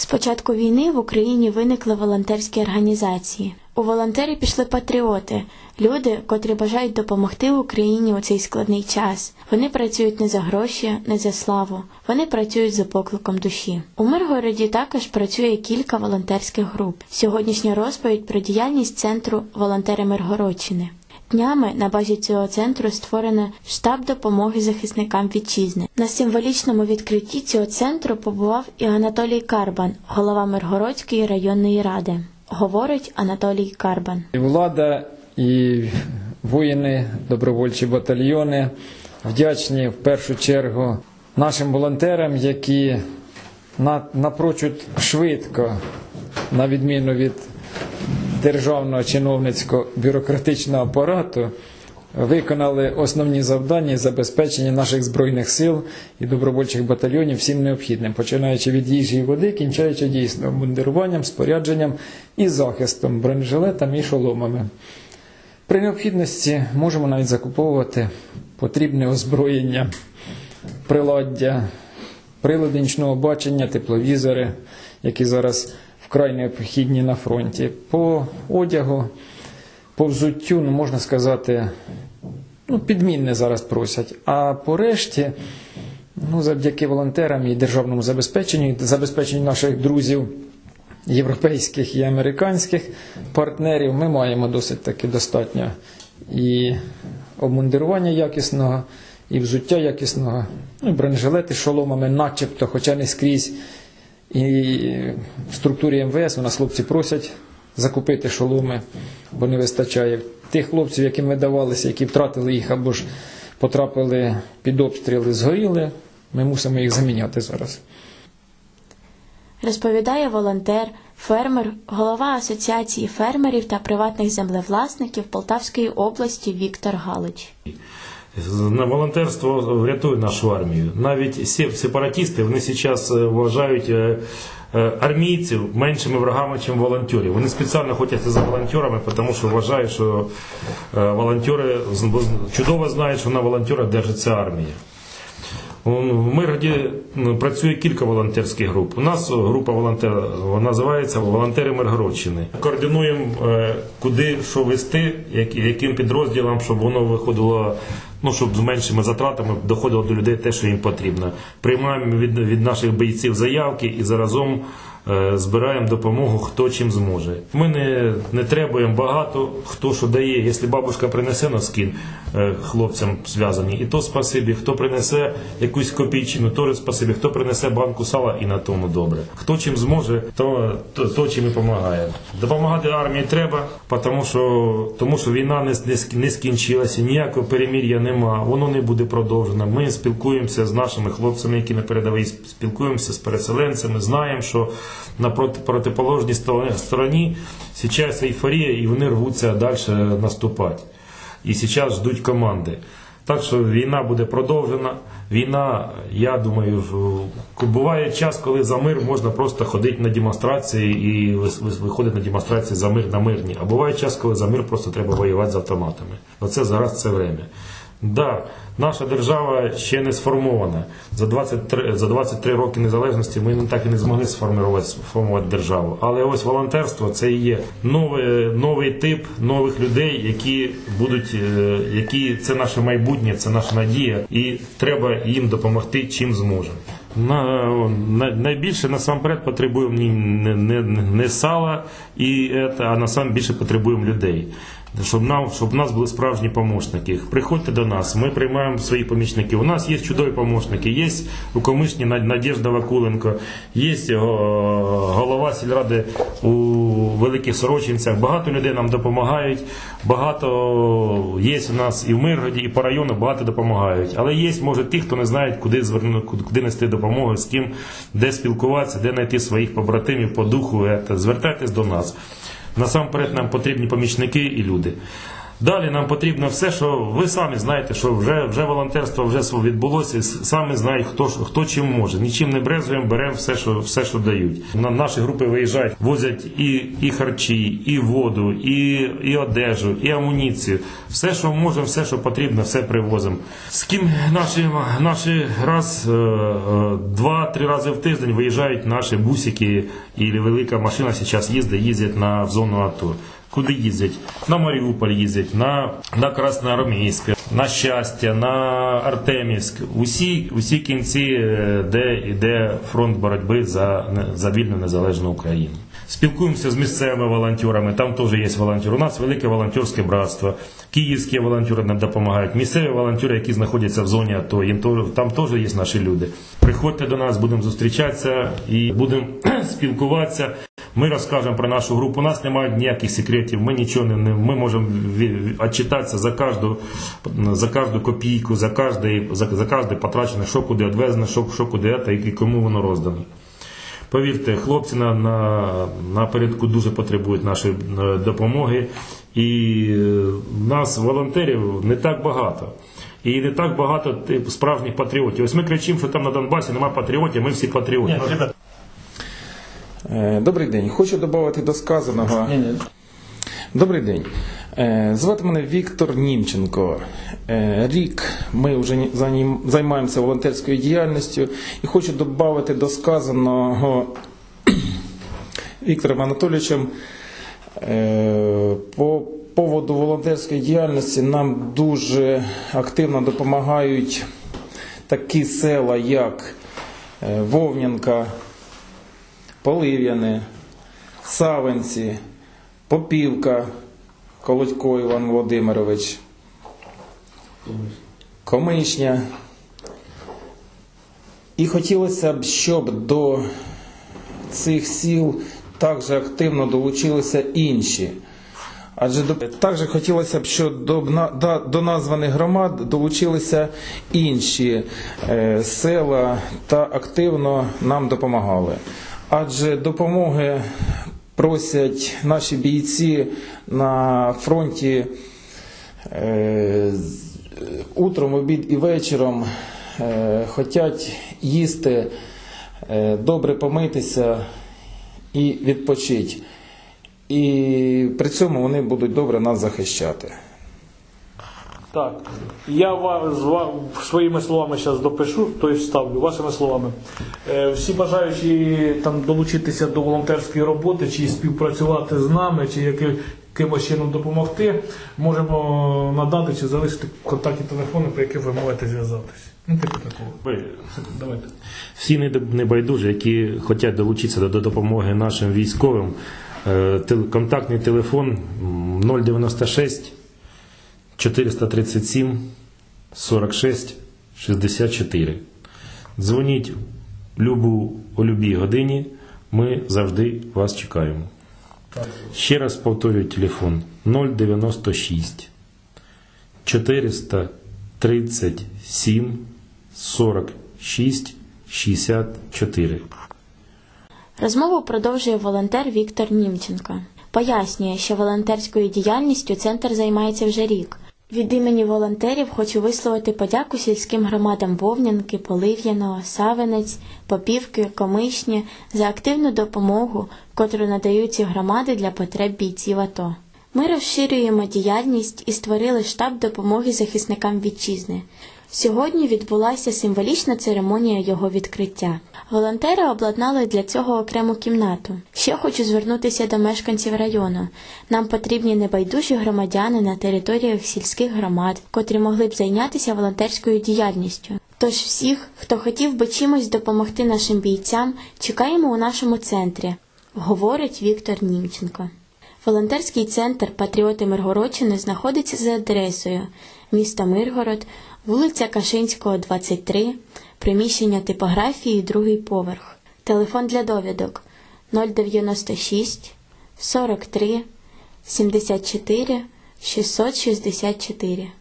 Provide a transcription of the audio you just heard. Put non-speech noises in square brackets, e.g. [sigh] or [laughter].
З початку війни в Україні виникли волонтерські організації. У волонтери пішли патріоти, люди, котрі бажають допомогти Україні у цей складний час. Вони працюють не за гроші, не за славу. Вони працюють за покликом душі. У Миргороді також працює кілька волонтерських груп. Сьогоднішня розповідь про діяльність центру волонтери Миргородщини. Днями на базі цього центру створено штаб допомоги захисникам вітчизни. На символічному відкритті цього центру побував і Анатолій Карбан, голова Миргородської районної ради. Говорить Анатолій Карбан. І влада, і воїни, добровольчі батальйони вдячні в першу чергу нашим волонтерам, які на- напрочуд швидко, на відміну від державного чиновницького бюрократичного апарату, виконали основні завдання забезпечення наших збройних сил і добровольчих батальйонів всім необхідним, починаючи від їжі і води, кінчаючи дійсно обмундируванням, спорядженням і захистом, бронежилетами і шоломами. При необхідності можемо навіть закуповувати потрібне озброєння, приладдя, прилади нічного бачення, тепловізори, які зараз вкрай необхідні на фронті. По одягу, по взуттю, ну можна сказати, ну, підмінне зараз просять. А по решті, ну, завдяки волонтерам і державному забезпеченню, забезпеченню наших друзів європейських і американських партнерів, ми маємо досить таки достатньо і обмундирування якісного, і взуття якісного, ну, і бронежилети шоломами, начебто, хоча не скрізь. І в структурі МВС у нас хлопці просять закупити шоломи, бо не вистачає. Тих хлопців, яким видавалися, які втратили їх або ж потрапили під обстріли, згоріли, ми мусимо їх заміняти зараз. Розповідає волонтер, фермер, голова Асоціації фермерів та приватних землевласників Полтавської області Віктор Галич. На волонтерство врятує нашу армію. Навіть сеп- сепаратісти вони зараз е, вважають е, е, армійців меншими врагами, ніж волонтерів. Вони спеціально хочуть за волонтерами, тому що вважають, що волонтери чудово знають, що на волонтерах держиться армія. В Миргоді ну, працює кілька волонтерських груп. У нас група волонтерів називається Волонтери Миргородщини. Координуємо, е, куди що вести, яким підрозділам, щоб воно виходило, ну щоб з меншими затратами доходило до людей те, що їм потрібно. Приймаємо від, від наших бійців заявки і заразом збираємо допомогу, хто чим зможе. Ми не, не требуємо багато, хто що дає. Якщо бабушка принесе носки е, хлопцям зв'язані, і то спасибі. Хто принесе якусь копійчину, то спасибі. Хто принесе банку сала, і на тому добре. Хто чим зможе, то, то, то чим і допомагає. Допомагати армії треба, тому що, тому що війна не, не, не скінчилася, ніякого перемір'я нема, воно не буде продовжено. Ми спілкуємося з нашими хлопцями, які на передовій спілкуємося з переселенцями, знаємо, що на проти, протиположній стороні- зараз ейфорія, і вони рвуться далі наступати. І зараз ждуть команди. Так що війна буде продовжена. Війна, я думаю, буває час, коли за мир можна просто ходити на демонстрації і виходити на демонстрації за мир на мирні. А буває час, коли за мир просто треба воювати з автоматами. Оце зараз це время. Да, наша держава ще не сформована. За 23, за 23 роки незалежності ми так і не змогли сформувати, сформувати державу. Але ось волонтерство це і є новий, новий тип нових людей, які будуть, е, які це наше майбутнє, це наша надія, і треба їм допомогти чим зможемо. На, на, найбільше насамперед потребуємо не, не, не сала, і, а насамперед більше потребуємо людей. Щоб нам, щоб у нас були справжні помощники. Приходьте до нас, ми приймаємо своїх помічників. У нас є чудові помощники. Є у Комишні Над- Вакуленко, є голова сільради у Великих Сорочинцях. Багато людей нам допомагають. Багато є у нас і в Миргоді, і по району багато допомагають. Але є, може, ті, хто не знають, куди звернути, куди нести допомогу, з ким, де спілкуватися, де знайти своїх побратимів по духу. Звертайтесь до нас. Насамперед нам потрібні помічники і люди. Далі нам потрібно все, що ви самі знаєте, що вже, вже волонтерство вже відбулося, самі знають, хто, хто чим може. Нічим не брезуємо, беремо все, що, все, що дають. На наші групи виїжджають, возять і, і харчі, і воду, і, і одежу, і амуніцію. Все, що можемо, все, що потрібно, все привозимо. З ким наші, наші раз, е, е, два-три рази в тиждень виїжджають наші бусики, і велика машина зараз їздить, їздять на в зону АТО. Куди їздять? На Маріуполь їздять, на, на Красноармійське, на щастя, на Артемівськ. Усі, усі кінці, е, де йде фронт боротьби за, за вільну незалежну Україну. Спілкуємося з місцевими волонтерами, там теж є волонтери. У нас велике волонтерське братство. Київські волонтери нам допомагають. Місцеві волонтери, які знаходяться в зоні АТО, їм теж, там теж є наші люди. Приходьте до нас, будемо зустрічатися і будемо [clears throat] спілкуватися. Ми розкажемо про нашу групу. У нас немає ніяких секретів. Ми нічого не, ми можемо ві- ві- відчитатися за кожну за кожну копійку, за кожне за, за кожне потрачене, що куди відвезено, що, що куди та і кому воно роздано. Повірте, хлопці на, на, напередку дуже потребують нашої е, допомоги. І е, в нас волонтерів не так багато. І не так багато справжніх патріотів. Ось ми кричимо, що там на Донбасі немає патріотів, ми всі патріоти. Е, Добрий день. Хочу додати до сказаного. Добрий день. Е, Звати мене Віктор Німченко. Е, Рік ми вже займаємося волонтерською діяльністю і хочу додати до сказаного [coughs] Віктором Анатолійовичем по поводу волонтерської діяльності нам дуже активно допомагають такі села, як Вовнянка, Полив'яне, Савинці, Попівка, Колодько Іван Володимирович, Комишня. І хотілося б, щоб до цих сіл також активно долучилися інші. Адже до- також хотілося б, щоб до, до названих громад долучилися інші е, села та активно нам допомагали. Адже допомоги просять наші бійці на фронті е, утром, обід і вечором е, хотять їсти, е, добре помитися і відпочити. І при цьому вони будуть добре нас захищати. Так, я вам, з своїми словами зараз допишу, тобто вставлю вашими словами. Е, всі бажаючі там долучитися до волонтерської роботи, чи співпрацювати з нами, чи яки- якимось чином допомогти, можемо надати чи залишити контактні телефони, по яких ви можете зв'язатися. Ну, типу такого. Ви Давайте. всі небайдужі, які хочуть долучитися до, до допомоги нашим військовим. е, Контактний телефон м, 096 437 46 64. Дзвоніть любу о любій годині. Ми завжди вас чекаємо. Ще раз повторюю телефон 096 437 46 64. Розмову продовжує волонтер Віктор Німченко. Пояснює, що волонтерською діяльністю центр займається вже рік. Від імені волонтерів хочу висловити подяку сільським громадам Вовнянки, Полив'яного, Савинець, Попівки, Комишні за активну допомогу, котру надають ці громади для потреб бійців АТО. Ми розширюємо діяльність і створили штаб допомоги захисникам вітчизни. Сьогодні відбулася символічна церемонія його відкриття. Волонтери обладнали для цього окрему кімнату. Ще хочу звернутися до мешканців району. Нам потрібні небайдужі громадяни на територіях сільських громад, котрі могли б зайнятися волонтерською діяльністю. Тож всіх, хто хотів би чимось допомогти нашим бійцям, чекаємо у нашому центрі, говорить Віктор Німченко. Волонтерський центр Патріоти Миргородщини знаходиться за адресою місто Миргород, вулиця Кашинського, 23, приміщення типографії, другий поверх. Телефон для довідок 096 43 74 664.